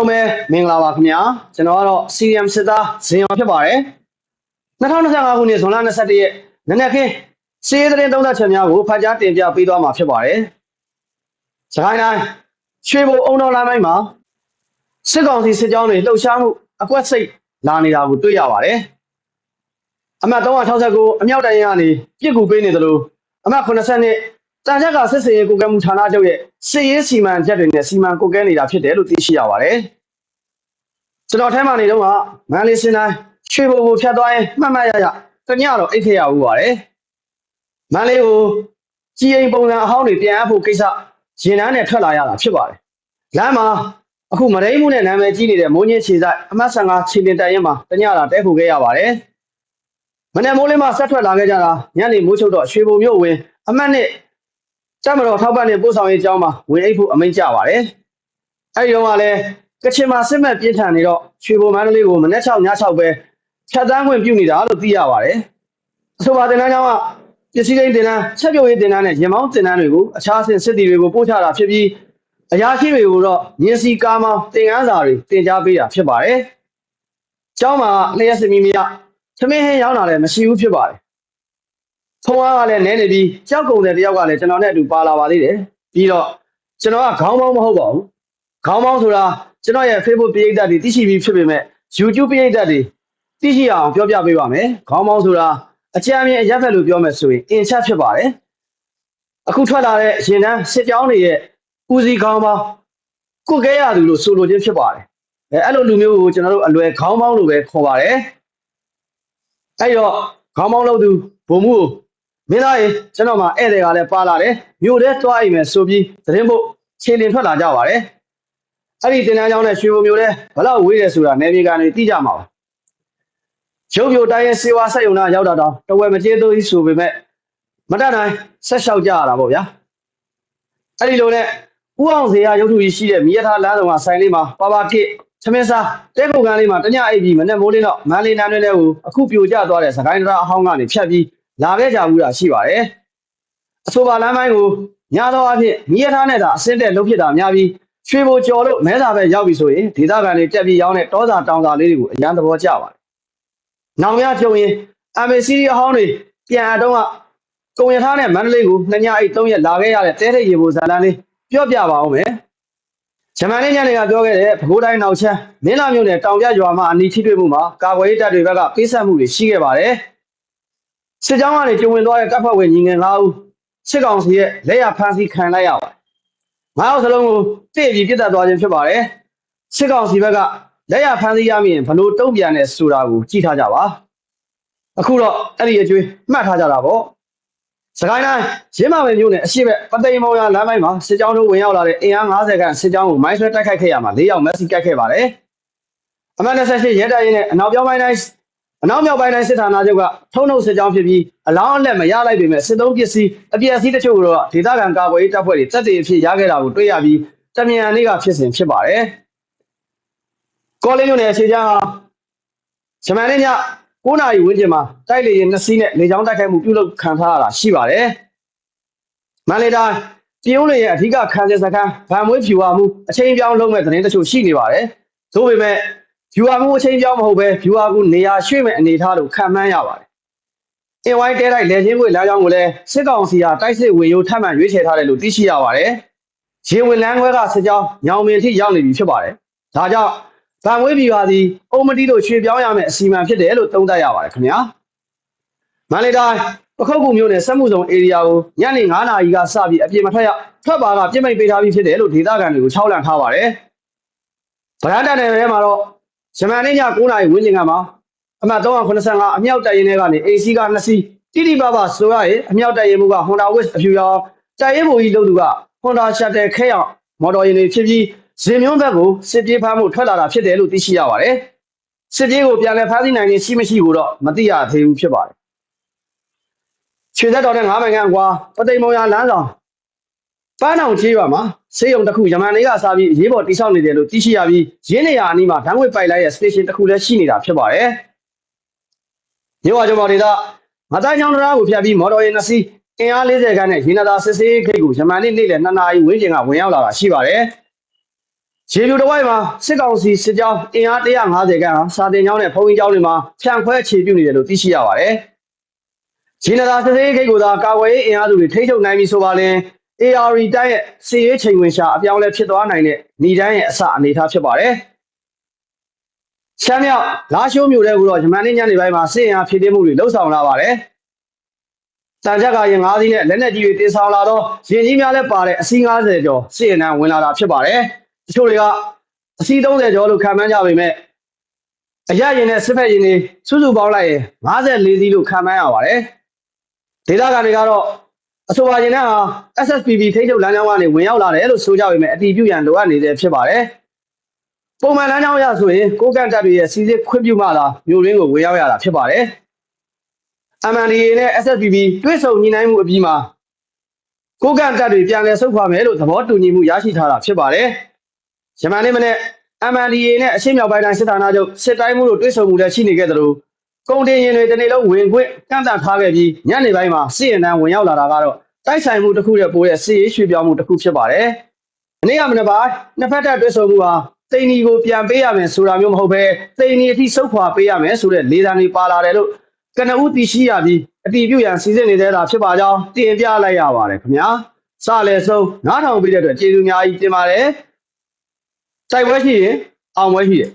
လုံးပဲမင်္ဂလာပါခင်ဗျာကျွန်တော်ကတော့ CM စစ်သားဇင်ရောဖြစ်ပါတယ်2025ခုနှစ်ဇွန်လ21ရက်နနက်ခင်းစီးရဲသတင်းသုံးသပ်ချက်များကိုဖတ်ကြားတင်ပြပေးသွားမှာဖြစ်ပါတယ်စကိုင်းတိုင်းရွှေဘုံအုံတော်လမ်းပိုင်းမှာစစ်ကောင်စီစစ်ကြောင်းတွေလှုပ်ရှားမှုအကွက်စိတ်လာနေတာကိုတွေ့ရပါတယ်အမှတ်369အမြောက်တိုင်ကနေပြစ်ကူပေးနေတယ်လို့အမှတ်80နဲ့တန်ချက်ကစစ်စင်ရေးကိုကဲမှုဌာနချုပ်ရဲ့ စစ်ရေးစီမံချက်တွေနဲ့စီမံကိုကဲနေတာဖြစ်တယ်လို့သိရှိရပါတယ်။ကျွန်တော်ထဲမှာနေတော့ကမန်လေးစင်တိုင်းရွှေဘုံကိုဖြတ်သွားရင်မှတ်မှတ်ရရတညတော့အိတ်ခေရဦးပါတယ်။မန်လေးကိုကြီးအိမ်ပုံစံအဟောင်းတွေပြန်အပ်ဖို့ကိစ္စရင်နှန်းနဲ့ထွက်လာရတာဖြစ်ပါတယ်။လမ်းမှာအခုမရိမှုနဲ့နာမည်ကြီးနေတဲ့မိုးညင်းခြေဆိုင်အမှတ်15ခြေတင်တိုင်ရင်မှာတညတာတဲခုခဲ့ရပါတယ်။မနေ့မိုးလေးမှာဆက်ထွက်လာခဲ့ကြတာညနေမိုးချုပ်တော့ရွှေဘုံမြို့ဝင်အမှတ်နဲ့ တမတော်ထောက်ပံ့တဲ့ပို့ဆောင်ရေးအကြောင်းမှာဝင်အိတ်ဖို့အမိန့်ကြပါတယ်။အဲဒီတော့ကလည်းကချင်မှာစစ်မှတ်ပြင်းထန်နေတော့ရွှေဘုံမန္တလေးကိုမနေ့6ည6ပဲဖြတ်တန်းခွင့်ပြုနေတာလို့သိရပါတယ်။အဆိုပါတင်တန်းကြောင့်ကပစ္စည်းကိန်းတင်တန်းချက်ပြုတ်ရေးတင်တန်းနဲ့ရင်မောင်းတင်တန်းတွေကိုအခြားအဆင့်စစ်တီတွေကိုပို့ချတာဖြစ်ပြီးအရာရှိတွေကိုတော့မြင်းစီကားမောင်းတင်ကန်းစာတွေတင် जा ပေးတာဖြစ်ပါတယ်။ကျောင်းမှာလျှက်စမီမီရသမင်းဟင်းရောက်လာလည်းမရှိဘူးဖြစ်ပါတယ် ဖုန်းအားကလည်းနဲနေပြီးကြောက်ကုန်တဲ့တယောက်ကလည်းကျွန်တော်နဲ့အတူပါလာပါသေးတယ်ပြီးတော့ကျွန်တော်ကခေါင်းပေါင်းမဟုတ်ပါဘူးခေါင်းပေါင်းဆိုတာကျွန်တော်ရဲ့ Facebook ပရိသတ်တွေသိရှိပြီးဖြစ်ပေမဲ့ YouTube ပရိသတ်တွေသိရှိအောင်ပြောပြပေးပါမယ်ခေါင်းပေါင်းဆိုတာအကြမ်းမြင်အရက်ဖက်လို့ပြောမယ်ဆိုရင်အင်ချက်ဖြစ်ပါတယ်အခုထွက်လာတဲ့ရင်တန်းစစ်ကြောင်းတွေရဲ့ဦးစီးခေါင်းပေါင်းကုတ်ကဲရသူလို့ဆိုလိုခြင်းဖြစ်ပါတယ်အဲအဲ့လိုလူမျိုးကိုကျွန်တော်တို့အလွယ်ခေါင်းပေါင်းလို့ပဲခေါ်ပါတယ်အဲ့တော့ခေါင်းပေါင်းလို့သူဘုံမှုကို မင်းသားရေကျွန်တော်မှဧည့်သည်ကလည်းပါလာတယ်မြို့ထဲတွားအိမ်မယ်ဆိုပြီးသတင်းဖို့ခြေလင်ထွက်လာကြပါတယ်အဲ့ဒီတင်တန်းကြောင်းနဲ့ရွှေဘုံမြို့ထဲဘလောက်ဝေးတယ်ဆိုတာနယ်မြေကနေသိကြမှာပါရုပ်ပြိုတိုင်းရဲ့စေဝါဆက်ယုံနာရောက်တာတော့တဝယ်မကျေးသေးဆိုပေမဲ့မတတ်နိုင်ဆက်လျှောက်ကြရတာပေါ့ဗျာအဲ့ဒီလိုနဲ့ဥအောင်စေရရုပ်ထုကြီးရှိတဲ့မိရထားလမ်းဆောင်ကဆိုင်လေးမှာပါပါကိသမင်းစားတဲကုတ်ကန်းလေးမှာတညအိပ်ပြီးမနေ့မိုးလေးတော့မန်းလေးနန်းတွင်းထဲကိုအခုပြိုကျသွားတဲ့စကိုင်းတရားအဟောင်းကနေဖြတ်ပြီး လာခဲ့ကြဘူးတာရှိပါတယ်အဆိုပါလမ်းပိုင်းကိုညာသောအဖြစ်မိရထားနဲ့သာအစင်းတဲ့လှုပ်ဖြစ်တာများပြီးရွှေဘိုကျော်လို့မဲသာပဲရောက်ပြီဆိုရင်ဒေသခံတွေတက်ပြီးရောင်းတဲ့တောစာတောင်စာလေးတွေကိုအရန်သဘောကျပါတယ်။နောင်များကြုံရင် MAC အဟောင်းတွေပြန်အတော့ကကုံရထားနဲ့မန္တလေးကိုနှစ်ညအိတ်သုံးရက်လာခဲ့ရတဲ့တဲတဲ့ရေဘိုဇာလန်လေးပြောပြပါအောင်မယ်။ဂျမန်လေးညနေကပြောခဲ့တဲ့ပဲခူးတိုင်းနောက်ချမ်းမင်းလာမြို့နယ်တောင်ပြရွာမှာအနီးထိတွေ့မှုမှာကာကွယ်ရေးတပ်တွေဘက်ကပေးဆက်မှုတွေရှိခဲ့ပါတယ်။ စစ်ကြောင်းကနေကျုံဝင်သွားတဲ့တပ်ဖွဲ့ဝင်ညီငယ်၅ဦးစစ်ကောင်စီရဲ့လက်ရဖမ်းဆီးခံလိုက်ရပါတယ်။၅ယောက်စလုံးကိုတည့်ပြီးပြစ်တက်သွားခြင်းဖြစ်ပါတယ်။စစ်ကောင်စီဘက်ကလက်ရဖမ်းဆီးရမိရင်ဘလို့တုံ့ပြန်တဲ့ဆိုတာကိုကြည့်ထားကြပါ။အခုတော့အဲ့ဒီအကျွေးမှတ်ထားကြတာပေါ့။စကိုင်းတိုင်းရင်းမပင်မြို့နယ်အရှိဘက်ပသိမ်မောင်ရလမ်းပိုင်းမှာစစ်ကြောင်းတို့ဝင်ရောက်လာတဲ့အင်အား90ခန့်စစ်ကြောင်းကိုမိုင်းဆွဲတိုက်ခိုက်ခဲ့ရမှာ၄ယောက်မက်ဆီကတ်ခဲ့ပါတယ်။အမှန်28ရဲတပ်ရင်းနဲ့အနောက်ပြောင်းပိုင်းတိုင်း အနောက်မြောက်ပိုင်းတိုင်းစစ်ဌာနချုပ်ကထုံနှုတ်စစ်ကြောင်းဖြစ်ပြီးအလောင်းအလက်မရလိုက်ပေမဲ့စစ်သုံးပစ္စည်းအပျက်အစီးတချို့ကိုတော့ဒေသခံကာကွယ်ရေးတပ်ဖွဲ့တွေတပ်တွေအဖြစ်ရခဲ့တာကိုတွေ့ရပြီးတမြန်နေ့ကဖြစ်စဉ်ဖြစ်ပါတယ်။ကောလင်းမြို့နယ်အခြေချမ်းဟာဂျမန်နေ့ည9နာရီဝန်းကျင်မှာတိုက်လေရင်နှစ်စီးနဲ့လေကြောင်းတိုက်ခိုက်မှုပြုလုပ်ခံထားရတာရှိပါတယ်။မန္တလေးတိုင်းပြည်ဦးလေရဲ့အဓိကခံစစ်စခန်းဗန်မွေးဖြူဝမှုအချိန်ပြောင်းလုံးမဲ့သတင်းတချို့ရှိနေပါတယ်။သို့ပေမဲ့ viewer မှုအချိန်ပြောင်းမဟုတ်ပဲ viewer ကူနေရာရွှေ့မဲ့အနေထားလို့ခံမှန်းရပါတယ်။အင်ဝိုင်းတဲတိုက်လက်ချင်းခွေလမ်းကြောင်းကိုလည်းစစ်ကောင်စီကတိုက်စစ်ဝင်ရိုးထပ်မံရွေးချယ်ထားတယ်လို့သိရှိရပါတယ်။ရေဝင်လန်းခွဲကစစ်ကြောင်းညောင်ပင်ထိရောက်နေပြီဖြစ်ပါတယ်။ဒါကြောင့်ဗန်ဝေးပြည်ပါသည်အုံမတီတို့ရွှေပြောင်းရမယ့်အစီအမံဖြစ်တယ်လို့သုံးသပ်ရပါတယ်ခင်ဗျာ။မန္တလေးတိုင်းပခုတ်ကူမြို့နယ်စက်မှုဇုံ area ကိုညနေ9:00နာရီကစပြီးအပြင်မထွက်ရထွက်ပါကပြစ်မိတ်ပေးထားပြီးဖြစ်တယ်လို့ဒေသခံတွေကိုခြောက်လန့်ထားပါတယ်။ဗရန်တန်နယ်ထဲမှာတော့ ဂျမန်နေ့ည9:00နာရီဝန်းကျင်ကမှာအမှတ်385အမြောက်တပ်ရင်းထဲကနေ AC က2စီးတိတိပပဆိုရရဲ့အမြောက်တပ်ရင်းမှုက Honda Wish အဖြူရောင်တပ်ရင်းဘူကြီးလို့သူက Honda Shuttle ခဲအောင်မော်တော်ယာဉ်တွေဖြစ်ပြီးဇင်မျိုးဘက်ကိုစစ်ပြေးဖမ်းမှုထွက်လာတာဖြစ်တယ်လို့သိရှိရပါတယ်။စစ်ပြေးကိုပြန်လည်ဖမ်းဆီးနိုင်ခြင်းရှိမရှိကိုတော့မသိရသေးဘူးဖြစ်ပါတယ်။ခြေသက်တော်နဲ့9မိုင်ခန့်ကွာပသိမ်မောင်ရလမ်းဆောင် ပန်းအောင်ကြီးရွာမှာစေယုံတစ်ခုယမန်လေးကစားပြီးအရေးပေါ်တိစောက်နေတယ်လို့သိရှိရပြီးရင်းနေရအနီးမှာဓာတ်ငွေပိုက်လိုက်ရဲ့ station တစ်ခုလည်းရှိနေတာဖြစ်ပါတယ်။မြို့ဝကျော်မော်ဒေသမတိုင်းချောင်းတရားကိုဖျက်ပြီးမော်တော်ယာဉ်နှစ်စီးအင်အား40ခန်းနဲ့ရင်းနာသာစစ်စေးဂိတ်ကိုယမန်နေ့နေ့လယ်2နာရီဝန်းကျင်ကဝင်ရောက်လာတာရှိပါတယ်ရေပြူတစ်ဝိုက်မှာစစ်ကောင်စီစစ်ကြောင်းအင်အား150ခန့်ဟာစာတင်ကျောင်းနဲ့ဖုံးကြီးကျောင်းတွေမှာဖြန့်ခွဲအခြေပြုနေတယ်လို့သိရှိရပါတယ်။ဂျင်းနာစစ်သေးဂိတ်ကိုသာကာဝေးအင်အားစုတွေထိချုပ်နိုင်ပြီဆိုပါလင် AR တိုင်းရဲ့စီရေးချိန်ဝင်ရှာအပြောင်းလဲဖြစ်သွားနိုင်တဲ့ညီတိုင်းရဲ့အစအနေအထားဖြစ်ပါတယ်။ရှမ်းမြောက်လာရှိုးမြို့တဲ့ကူတော့ဂျမန်နေ့ညနေပိုင်းမှာစစ်အင်အားဖြည့်တင်းမှုတွေလှုပ်ဆောင်လာပါတယ်။စံချက်ကရင်၅စီးနဲ့လက်နက်ကြီးတွေတင်ဆောင်လာတော့ရင်ကြီးများလည်းပါတဲ့အစီး90ကျော်စစ်အင်အားဝင်လာတာဖြစ်ပါတယ်။တချို့တွေကအစီး30ကျော်လို့ခံမှန်းကြပေမဲ့အရရင်နဲ့စစ်ဖက်ရင်တွေစုစုပေါင်းလိုက်ရင်54စီးလို့ခံမှန်းရပါတယ်။ဒေသခံတွေကတော့ အဆိုပါရင်နဲ့ဟာ SSPB ထိန်းချုပ်လမ်းကြောင်းကနေဝင်ရောက်လာတယ်လို့ဆိုကြပေမဲ့အတီးပြုရန်လိုအပ်နေသေးဖြစ်ပါတယ်။ပုံမှန်လမ်းကြောင်းအရဆိုရင်ကိုကန့်တပ်တွေရဲ့စီစစ်ခွင့်ပြုမှသာမြို့ရင်းကိုဝင်ရောက်ရတာဖြစ်ပါတယ်။ MNDA နဲ့ SSPB တွဲဆုံညီနိုင်မှုအပြီးမှာကိုကန့်တပ်တွေပြန်လည်ဆုတ်ခွာမယ်လို့သဘောတူညီမှုရရှိထားတာဖြစ်ပါတယ်။ယမန်နေ့မနေ့ MNDA နဲ့အရှေ့မြောက်ပိုင်းတိုင်းစစ်ဌာနချုပ်စစ်တိုင်းမှုတို့တွဲဆုံမှုလည်းရှိနေခဲ့သလို ကုန်တင်ရင်တွေတနေ့လုံးဝင်ခွင့်ကန့်သတ်ထားခဲ့ပြီးညနေပိုင်းမှာစစ်ရင်တန်းဝင်ရောက်လာတာကတော့တိုက်ဆိုင်မှုတစ်ခုရဲ့ပိုတဲ့စစ်ရေးရွှေ့ပြောင်းမှုတစ်ခုဖြစ်ပါတယ်။အနည်းကမနက်ပိုင်းနှစ်ဖက်တပ်တွဲဆုံမှုဟာတိန်နီကိုပြန်ပေးရမယ်ဆိုတာမျိုးမဟုတ်ဘဲတိန်နီအထိစုခွာပေးရမယ်ဆိုတဲ့လေသံတွေပါလာတယ်လို့ကနဦးတည်ရှိရပြီးအတီးပြုတ်ရန်စီစဉ်နေတဲ့တာဖြစ်ပါကြောင်းတင်ပြလိုက်ရပါတယ်ခင်ဗျာ။စလည်းဆုံးနားထောင်ပေးတဲ့အတွက်ကျေးဇူးအများကြီးတင်ပါတယ်။စိုက်ပွဲရှိရင်အောင်ပွဲရှိတယ်